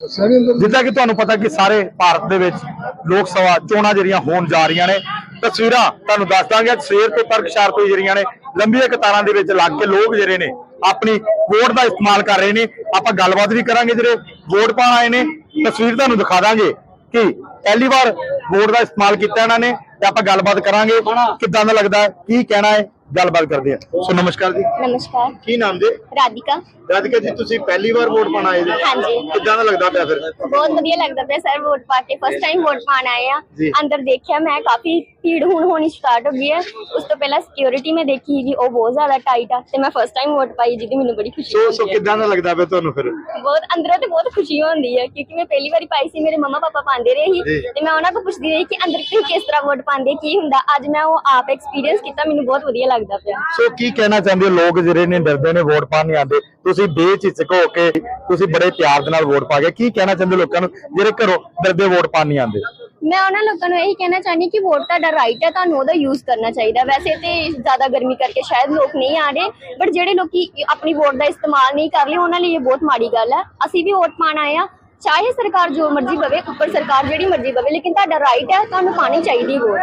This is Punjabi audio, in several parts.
ਜਿੱਦਾਂ ਕਿ ਤੁਹਾਨੂੰ ਪਤਾ ਕਿ ਸਾਰੇ ਭਾਰਤ ਦੇ ਵਿੱਚ ਲੋਕ ਸਭਾ ਚੋਣਾਂ ਜਿਹੜੀਆਂ ਹੋਣ ਜਾ ਰਹੀਆਂ ਨੇ ਤਸਵੀਰਾਂ ਤੁਹਾਨੂੰ ਦੱਸ ਦਾਂਗੇ ਸਵੇਰ ਤੋਂ ਤੱਕ ਤੋਂ ਜਿਹੜੀਆਂ ਨੇ ਲੰਬੀਆਂ ਕਤਾਰਾਂ ਦੇ ਵਿੱਚ ਲੱਗ ਕੇ ਲੋਕ ਜਿਹੜੇ ਨੇ ਆਪਣੀ ਵੋਟ ਦਾ ਇਸਤੇਮਾਲ ਕਰ ਰਹੇ ਨੇ। ਆਪਾਂ ਗੱਲਬਾਤ ਵੀ ਕਰਾਂਗੇ ਜਿਹੜੇ ਵੋਟ ਪਾਣ ਆਏ ਨੇ ਤਸਵੀਰ ਤੁਹਾਨੂੰ ਦਿਖਾ ਦਾਂਗੇ ਕਿ ਪਹਿਲੀ ਵਾਰ ਵੋਟ ਦਾ ਇਸਤੇਮਾਲ ਕੀਤਾ ਇਹਨਾਂ ਨੇ ਤੇ ਆਪਾਂ ਗੱਲਬਾਤ ਕਰਾਂਗੇ ਕਿੱਦਾਂ ਦਾ ਲੱਗਦਾ ਹੈ, ਕੀ ਕਹਿਣਾ ਹੈ ਗੱਲਬਾਤ ਕਰਦੇ ਆ ਸੋ ਨਮਸਕਾਰ ਜੀ। ਨਮਸਕਾਰ। ਕੀ ਨਾਮ ਜੀ? ਰਾਧਿਕਾ। ਰਾਧਿਕਾ ਜੀ ਤੁਸੀਂ ਪਹਿਲੀ ਵਾਰ ਵੋਟ ਪਾਣ ਆਏ ਜੀ। ਹਾਂਜੀ। ਕਿੱਦਾਂ ਦਾ ਲੱਗਦਾ ਪਿਆ ਫਿਰ? ਬਹੁਤ ਵਧੀਆ ਲੱਗਦਾ ਪਿਆ ਸਰ ਵੋਟ ਪਾ ਕੇ। ਫਸਟ ਟਾਈਮ ਵੋਟ ਪਾਣ ਆਏ ਆ। ਅੰਦਰ ਦੇਖਿਆ ਮੈਂ ਕਾਫੀ ਭੀੜ ਹੁਣ ਹੋਣੀ ਸਟਾਰਟ ਹੋ ਗਈ ਹੈ। ਉਸ ਤੋਂ ਪਹਿਲਾਂ ਸਿਕਿਉਰਿਟੀ ਮੈਂ ਦੇਖੀ ਸੀਗੀ ਉਹ ਬਹੁਤ ਜ਼ਿਆਦਾ ਟਾਈਟ ਆ ਤੇ ਮੈਂ ਫਸਟ ਟਾਈਮ ਵੋਟ ਪਾਈ ਜਿਹਦੀ ਮੈਨੂੰ ਬੜੀ ਖੁਸ਼ੀ ਸੋ ਸੋ ਹੋਈ ਹੈ। ਕਿੱਦਾਂ ਦਾ ਲੱਗਦਾ ਪਿਆ ਤੁਹਾਨੂੰ ਫਿਰ? ਬਹੁਤ ਅੰਦਰੋਂ ਤੇ ਬਹੁਤ ਖੁਸ਼ੀ ਹੁੰਦੀ ਹੈ ਕਿਉਂਕਿ ਮੈਂ ਪਹਿਲੀ ਵਾਰੀ ਪਾਈ ਸੀ ਮੇਰੇ ਮੰਮਾ ਪਾਪਾ ਪਾਉਂਦੇ ਰਹੇ ਜੀ। ਸੀ ਤੇ ਮੈਂ ਉਹਨਾਂ ਕੋਲ ਪੁੱਛਦੀ ਰਹੀ ਕਿ ਅੰਦਰ ਤੁਸੀਂ ਕਿਸ ਤਰ੍ਹਾਂ ਵੋਟ ਪਾਉਂਦੇ ਕੀ ਹੁੰਦਾ? ਅੱਜ ਮੈਂ ਉਹ ਆਪ ਐਕਸਪੀਰੀਅੰਸ ਕੀਤਾ ਮੈਨੂੰ ਬਹੁਤ ਵਧੀਆ ਲੱਗਦਾ ਪਿਆ। ਸੋ ਕੀ ਕਹਿਣਾ ਚਾਹੁੰਦੇ ਹੋ? ਲੋਕ ਜਿਹੜੇ ਨੇ ਡਰਦੇ ਨੇ ਵੋਟ ਪਾਣ ਨਹੀਂ ਆਉਂਦੇ। ਤੁਸੀਂ ਬੇਝਿਜਕ ਹੋ ਕੇ ਤੁਸੀਂ ਬੜੇ ਪਿਆਰ ਦੇ ਨਾਲ ਵੋਟ ਪਾ ਗਏ। ਕੀ ਕਹਿਣਾ ਚਾਹੁੰਦੇ ਹੋ ਲੋਕਾਂ ਨੂੰ? ਜਿਹੜੇ ਘਰੋਂ ਡਰਦੇ ਵੋਟ ਪਾਣ ਨਹੀਂ ਆਉਂਦੇ? ਮੈਂ ਉਹਨਾਂ ਲੋਕਾਂ ਨੂੰ ਇਹੀ ਕਹਿਣਾ ਚਾਹਨੀ ਕਿ ਵੋਟ ਤੁਹਾਡਾ ਰਾਈਟ ਹੈ ਤੁਹਾਨੂੰ ਉਹਦਾ ਯੂਜ਼ ਕਰਨਾ ਚਾਹੀਦਾ। ਵੈਸੇ ਤੇ ਜ਼ਿਆਦਾ ਗਰਮੀ ਕਰਕੇ ਸ਼ਾਇਦ ਲੋਕ ਨਹੀਂ ਆ ਰਹੇ ਬਟ ਜਿਹੜੇ ਲੋਕੀ ਆਪਣੀ ਵੋਟ ਦਾ ਇਸਤੇਮਾਲ ਨਹੀਂ ਕਰ ਰਹੇ ਉਹਨਾਂ ਲਈ ਇਹ ਬਹੁਤ ਮਾੜੀ ਗੱਲ ਹੈ। ਅਸੀਂ ਵੀ ਵੋਟ ਪਾਣ ਆਏ ਆ ਚਾਹੇ ਸਰਕਾਰ ਜੋ ਮਰਜ਼ੀ ਪਵੇ ਉੱਪਰ ਸਰਕਾਰ ਜਿਹੜੀ ਮਰਜ਼ੀ ਪਵੇ ਲੇਕਿਨ ਤੁਹਾਡਾ ਰਾਈਟ ਹੈ ਤੁਹਾਨੂੰ ਪਾਣੀ ਚਾਹੀਦੀ ਵੋਟ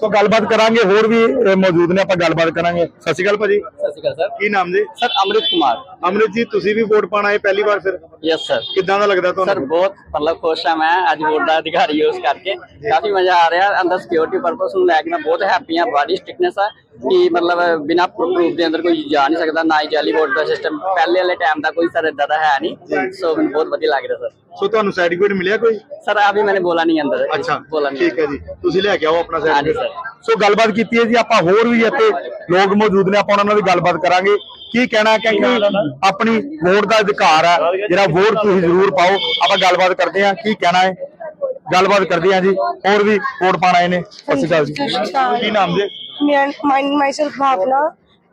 ਸੋ ਗੱਲਬਾਤ ਕਰਾਂਗੇ ਹੋਰ ਵੀ ਮੌਜੂਦ ਨੇ ਆਪਾਂ ਗੱਲਬਾਤ ਕਰਾਂਗੇ। ਸਤਿ ਸ਼੍ਰੀ ਅਕਾਲ ਭਾਜੀ। ਸਤਿ ਸ਼੍ਰੀ ਅਕਾਲ ਸਰ। ਕੀ ਨਾਮ ਜੀ? ਸਰ ਅਮਰਿਤ ਕੁਮਾਰ। ਅਮਰਿਤ ਜੀ ਤੁਸੀਂ ਵੀ ਵੋਟ ਪਾਣਾ ਹੈ ਪਹਿਲੀ ਵਾਰ ਫਿਰ? ਯਸ ਸਰ ਕਿੱਦਾਂ ਦਾ ਲੱਗਦਾ ਸਰ ਬਹੁਤ ਮਤਲਬ ਖੁਸ਼ ਹਾਂ ਮੈਂ ਅੱਜ ਵੋਟ ਦਾ ਅਧਿਕਾਰ ਯੂਜ਼ ਕਰਕੇ। ਕਾਫੀ ਮਜ਼ਾ ਆ ਰਿਹਾ ਅੰਦਰ ਸਿਕਿਉਰਿਟੀ ਪਰਪਸ ਨੂੰ ਲੈ ਕੇ ਮੈਂ ਬਹੁਤ ਹੈਪੀ ਹਾਂ ਬਾਡੀ ਸਟਿਕਨੈਸ ਆ ਕਿ ਮਤਲਬ ਬਿਨਾ ਪ੍ਰੂਫ ਦੇ ਅੰਦਰ ਕੋਈ ਜਾ ਨਹੀਂ ਸਕਦਾ ਨਾ ਹੀ ਜਾਲੀ ਵੋਟ ਦਾ ਸਿਸਟਮ ਪਹਿਲੇ ਵਾਲੇ ਟਾਈਮ ਦਾ ਕੋਈ ਸਰ ਇਦਾਂ ਦਾ ਹੈ ਨਹੀਂ। ਸੋ ਮੈਨੂੰ ਬਹੁਤ ਵਧੀਆ ਲੱਗ ਰਿਹਾ ਸਰ ਸੋ ਤੁਹਾਨੂੰ ਸਰਟੀਫਿਕੇਟ ਮਿਲਿਆ ਕੋਈ? ਸਰ ਆ ਵੀ ਮੈਨੇ ਬੋਲਾ ਨਹੀਂ ਅੰਦਰ। ਅੱਛਾ ਬੋਲਾ ਨਹੀਂ ਠੀਕ ਹੈ ਜੀ। ਤੁਸੀਂ ਲੈ ਕੇ ਆਓ ਆਪਣਾ ਹਾਂਜੀ, ਸਰ। ਸੋ ਗੱਲਬਾਤ ਕੀਤੀ ਹੈ ਜੀ ਆਪਾਂ ਹੋਰ ਵੀ ਇੱਥੇ ਲੋਕ ਮੌਜੂਦ ਨੇ ਆਪਾਂ ਉਹਨਾਂ ਨਾਲ ਵੀ ਗੱਲਬਾਤ ਕਰਾਂਗੇ। ਕੀ ਕਹਿਣਾ ਕਿਉਂਕਿ ਆਪਣੀ ਵੋਟ ਦਾ ਅਧਿਕਾਰ ਹੈ ਜਿਹੜਾ ਵੋਟ ਤੁਸੀਂ ਜ਼ਰੂਰ ਪਾਓ ਆਪਾਂ ਗੱਲਬਾਤ ਕਰਦੇ ਹਾਂ ਕੀ ਕਹਿਣਾ ਹੈ? ਗੱਲਬਾਤ ਕਰਦੇ ਹਾਂ ਜੀ ਹੋਰ ਵੀ ਵੋਟ ਪਾਣ ਆਏ ਨੇ। ਸਤਿ ਸ਼੍ਰੀ ਅਕਾਲ ਜੀ। ਕੀ ਨਾਮ ਜੀ? ਮੈਂ ਮਾਈਂਡ ਮਾਈਸੈਲਫ ਭਾਵਨਾ।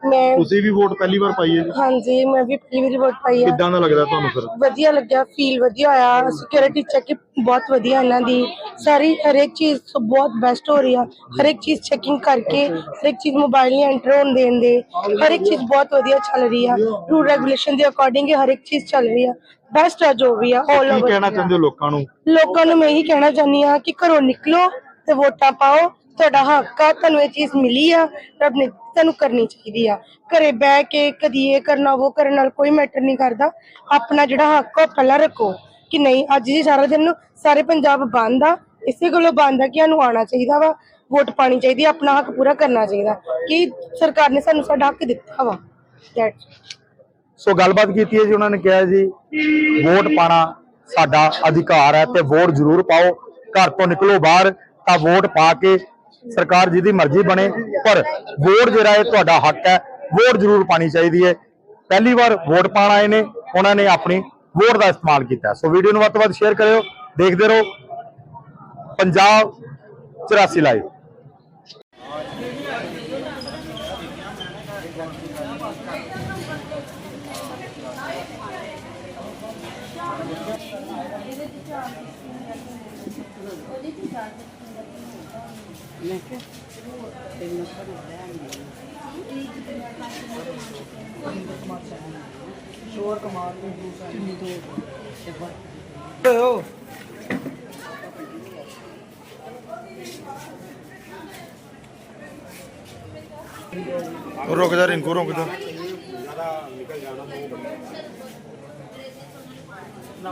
ਮੈਂ ਤੁਸੀਂ ਵੀ ਵੋਟ ਪਹਿਲੀ ਵਾਰ ਪਾਈ ਹੈ ਜੀ? ਹਾਂਜੀ ਮੈਂ ਵੀ ਪਹਿਲੀ ਵਾਰੀ ਵੋਟ ਪਾਈ ਆ ਕਿੱਦਾਂ ਦਾ ਲੱਗਦਾ ਤੁਹਾਨੂੰ ਫਿਰ? ਵਧੀਆ ਲੱਗਿਆ ਫੀਲ ਵਧੀਆ ਆਇਆ। ਸਿਕਿਉਰਿਟੀ ਚੈੱਕ ਬਹੁਤ ਵਧੀਆ ਇਹਨਾਂ ਦੀ। ਸਾਰੀ ਹਰੇਕ ਚੀਜ਼ ਬਹੁਤ ਬੈਸਟ ਹੋ ਰਹੀ ਆ। ਹਰੇਕ ਚੀਜ਼ ਚੈਕਿੰਗ ਕਰਕੇ ਹਰੇਕ ਚੀਜ਼ ਮੋਬਾਈਲ ਨਹੀਂ ਐਂਟਰ ਹੋਣ ਦੇਣ ਦੇ। ਹਰੇਕ ਚੀਜ਼ ਬਹੁਤ ਵਧੀਆ ਚੱਲ ਰਹੀ ਆ। ਰੂਲ ਰੈਗੂਲੇਸ਼ਨ ਦੇ ਅਕੋਰਡਿੰਗ ਹਰੇਕ ਚੀਜ਼ ਚੱਲ ਰਹੀ ਆ। ਬੈਸਟ ਆ ਜੋ ਵੀ ਆ ਆਲ ਕੀ ਓਵਰ ਕਹਿਣਾ ਚਾਹੁੰਦੇ ਹੋ ਲੋਕਾਂ ਨੂੰ? ਲੋਕਾਂ ਨੂੰ ਮੈਂ ਇਹੀ ਕਹਿਣਾ ਚਾਹੁੰਦੀ ਆ ਕਿ ਘਰੋਂ ਨਿਕਲੋ ਤੇ ਵੋਟਾਂ ਪਾਓ। ਤੁਹਾਡਾ ਹੱਕ ਆ, ਤੁਹਾਨੂੰ ਇਹ ਚੀਜ਼ ਮਿਲੀ ਆ ਰੱਬ ਨੇ ਤੁਹਾਨੂੰ ਕਰਨੀ ਚਾਹੀਦੀ ਆ। ਘਰੇ ਬਹਿ ਕੇ ਕਦੀ ਇਹ ਕਰਨਾ, ਉਹ ਕਰਨ ਨਾਲ ਕੋਈ ਮੈਟਰ ਨਹੀਂ ਕਰਦਾ। ਆਪਣਾ ਜਿਹੜਾ ਹੱਕ ਆ, ਉਹ ਪਹਿਲਾਂ ਰੱਖੋ ਕਿ ਨਹੀਂ, ਅੱਜ ਜੀ ਸਾਰਾ ਦਿਨ ਸਾਰੇ ਪੰਜਾਬ ਬੰਦ ਆ। ਇਸੇ ਗੱਲੋਂ ਬੰਦ ਆ ਕਿ ਸਾਨੂੰ ਆਉਣਾ ਚਾਹੀਦਾ ਵਾ, ਵੋਟ ਪਾਣੀ ਚਾਹੀਦੀ ਆ, ਆਪਣਾ ਹੱਕ ਪੂਰਾ ਕਰਨਾ ਚਾਹੀਦਾ। ਕਿ ਸਰਕਾਰ ਨੇ ਸਾਨੂੰ ਸਾਡਾ ਹੱਕ ਦਿੱਤਾ ਵਾ। That's- ਸੋ ਗੱਲਬਾਤ ਕੀਤੀ ਹੈ ਜੀ, ਉਹਨਾਂ ਨੇ ਕਿਹਾ ਜੀ, ਵੋਟ ਪਾਣਾ ਸਾਡਾ ਅਧਿਕਾਰ ਹੈ ਤੇ ਵੋਟ ਜ਼ਰੂਰ ਪਾਓ। ਘਰ ਤੋਂ ਨਿਕਲੋ ਬਾਹਰ, ਤਾਂ ਵੋਟ ਪਾ ਕੇ ਸਰਕਾਰ ਜਿਹਦੀ ਮਰਜ਼ੀ ਬਣੇ, ਪਰ ਵੋਟ ਜਿਹੜਾ ਹੈ ਤੁਹਾਡਾ ਹੱਕ ਹੈ, ਵੋਟ ਜ਼ਰੂਰ ਪਾਣੀ ਚਾਹੀਦੀ ਹੈ। ਪਹਿਲੀ ਵਾਰ ਵੋਟ ਪਾਣ ਆਏ ਨੇ, ਉਹਨਾਂ ਨੇ ਆਪਣੀ ਵੋਟ ਦਾ ਇਸਤੇਮਾਲ ਕੀਤਾ। ਸੋ ਵੀਡੀਓ ਨੂੰ ਵੱਧ ਤੋਂ ਵੱਧ ਸ਼ੇਅਰ ਕਰਿਓ, ਦੇਖਦੇ ਰਹੋ। ਪੰਜਾਬ 84 ਲਾਈਵ। ਮੈਂ ਕਿਹਾ ਤੈਨੂੰ ਪਰ ਲੈਣੀ ਸ਼ੋਰ ਕਮਾਲ ਦੇ ਦੂਸਰਾ ਚੁੰਨੀ ਤੋਂ ਸ਼ਬਰ ਓ ਰੁਕ ਜਾ ਰਿੰਕੂ ਰੁਕ ਜਾ ਨਾ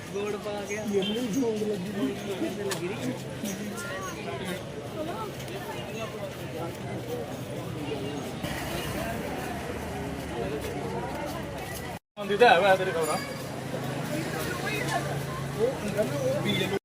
ਗੋੜ ਪਾ ਗਿਆ ਮੈਨੂੰ ਜੋਂਗ ਲੱਗੀ ਹੋਈ ਕਹਿੰਦੇ ਲੱਗੀ ਰਹੀ ਆਂਦੀ ਤਾਂ ਹੈ ਵਾ ਤੇਰੇ ਕੋਲ ਉਹ ਅੰਦਰ ਉਹ ਬੀਜ